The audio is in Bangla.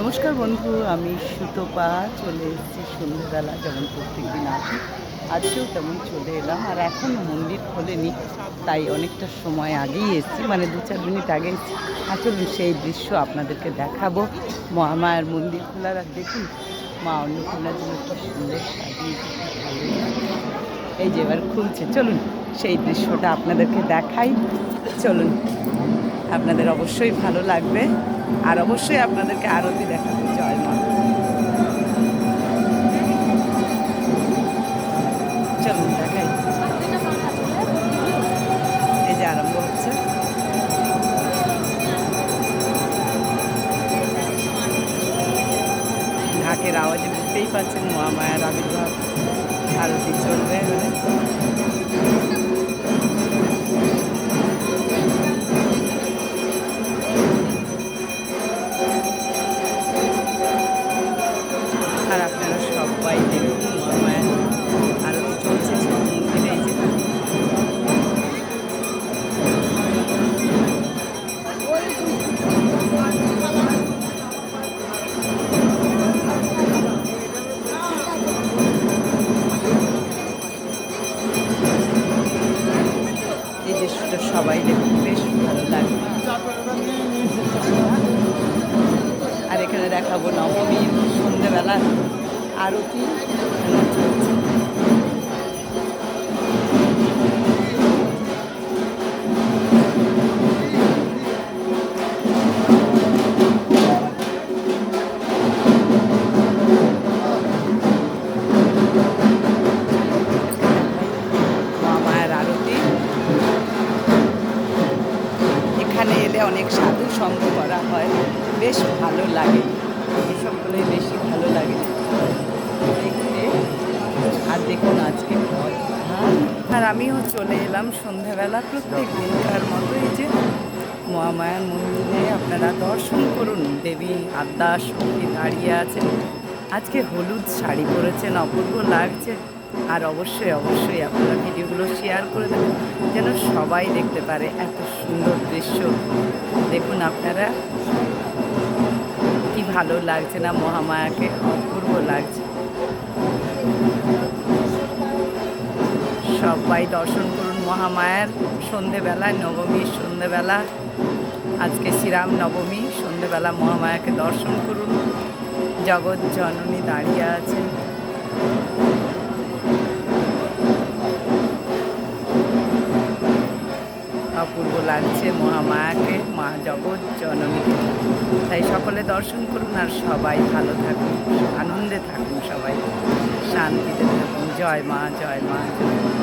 নমস্কার বন্ধু, আমি সুতোপা, চলে এসেছি সন্ধ্যেবেলা যেমন প্রত্যেক দিন আসি। আজকেও তেমন চলে এলাম, আর এখন মন্দির খোলেনি, তাই অনেকটা সময় আগেই এসেছি মানে দু চার মিনিট আগে আর চলুন সেই দৃশ্য আপনাদেরকে দেখাবো, মহামায়ার মন্দির খোলার, আর দেখুন মা অন্নপূর্ণার জন্য কি সুন্দর। এই যে এবার খুলছে, চলুন সেই দৃশ্যটা আপনাদেরকে দেখাই। চলুন, আপনাদের অবশ্যই ভালো লাগবে। আর অবশ্যই আপনাদেরকে আরতি দেখাবো, জয় মা। চলুন, দেখাই। এই যে আরম্ভ হচ্ছে। ঢাকের আওয়াজে বুঝতেই পারছেন মহামায়ার আবির্ভাব। আরতি চলবে। এবারে দৃশ্যটা সবাই দেখুন বেশ ভালো লাগে। আর এখানে দেখাবো নবমী সন্ধ্যেবেলা। আরতি। অনেক সাধু সঙ্গ করা হয়। বেশ ভালো লাগে। সকলে বেশি ভালো লাগে। আজকে। আর আমিও চলে এলাম সন্ধ্যাবেলা প্রত্যেক দিনকার মতো এই যে মহামায়ার মন্দিরে আপনারা দর্শন করুন। দেবী আদ্যা শক্তি দাঁড়িয়ে আছেন। আজকে হলুদ শাড়ি পরেছেন, অপূর্ব লাগছে। আর অবশ্যই অবশ্যই আপনারা ভিডিওগুলো শেয়ার করে দেবেন, যেন সবাই দেখতে পারে এত সুন্দর দৃশ্য। দেখুন আপনারা, কি ভালো লাগছে না মহামায়াকে, অপূর্ব লাগছে। সবাই দর্শন করুন মহামায়ার। সন্ধেবেলায় নবমীর সন্ধেবেলা, আজকে শ্রীরাম নবমী, সন্ধেবেলা মহামায়াকে দর্শন করুন। জগৎ জননী দাঁড়িয়ে আছে। অপূর্ব লাগছে মহামায়াকে, মা জগৎ জননীকে। তাই সকলে দর্শন করুন আর সবাই ভালো থাকুন, আনন্দে থাকুন সবাই। শান্তিতে থাকুন। জয় মা জয় মা জয় মা।